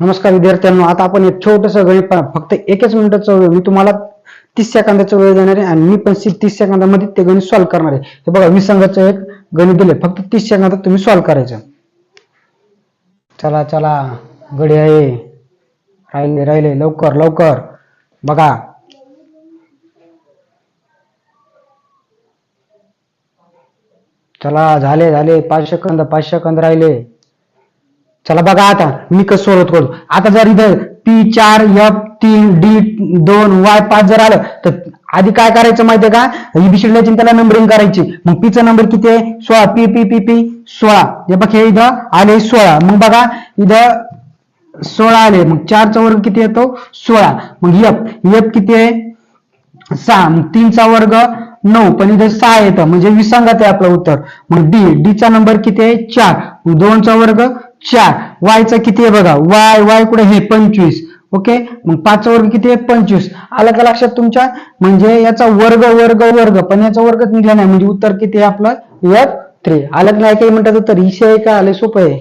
नमस्कार विद्यार्थ्यांनो आता आपण एक छोटस गणित फक्त एकच मिनिटाचं वेळ मी तुम्हाला तीस सेकंदाचा वेळ देणार आहे आणि मी पण तीस सेकंदामध्ये ते गणित सॉल्व्ह करणार आहे. हे बघा विसंगाचं एक गणित दिले फक्त तीस सेकंदात तुम्ही सॉल्व्ह करायचं. चला चला. गडी आहे. राहिले राहिले. लवकर लवकर. बघा. चला झाले झाले. पाच सेकंद पाच सेकंद राहिले. चला बघा आता मी कसं सोडवत करतो आता जर इथं पी चार एफ तीन डी दोन वाय पाच जर आलं तर आधी काय करायचं माहितीये का? एबीसीडी लिहायची त्याला नंबरिंग करायची. मग पीचा नंबर किती आहे? सोळा. पी पी पी पी सोळा. हे बघ हे इथं आले सोळा. मग बघा इथं सोळा आले. मग चारचा वर्ग किती येतो? सोळा. मग एफ एफ किती आहे? सहा. मग तीनचा वर्ग नऊ. पण इथे सहा येतं. म्हणजे विसंगत आहे आपलं उत्तर. मग डी डीचा नंबर किती आहे? चार. मग दोनचा वर्ग चार. वायचा किती आहे बघा? वाय वाय कुठे? हे पंचवीस. ओके मग पाच वर्ग किती आहे? पंचवीस. आलं का लक्षात तुमच्या? म्हणजे याचा वर्ग वर्ग वर्ग. पण याचा वर्गच निघला नाही. म्हणजे उत्तर किती आहे आपलं? एफ थ्री आलं नाही काही म्हणतात तर इशे आहे का? आले सोपं आहे.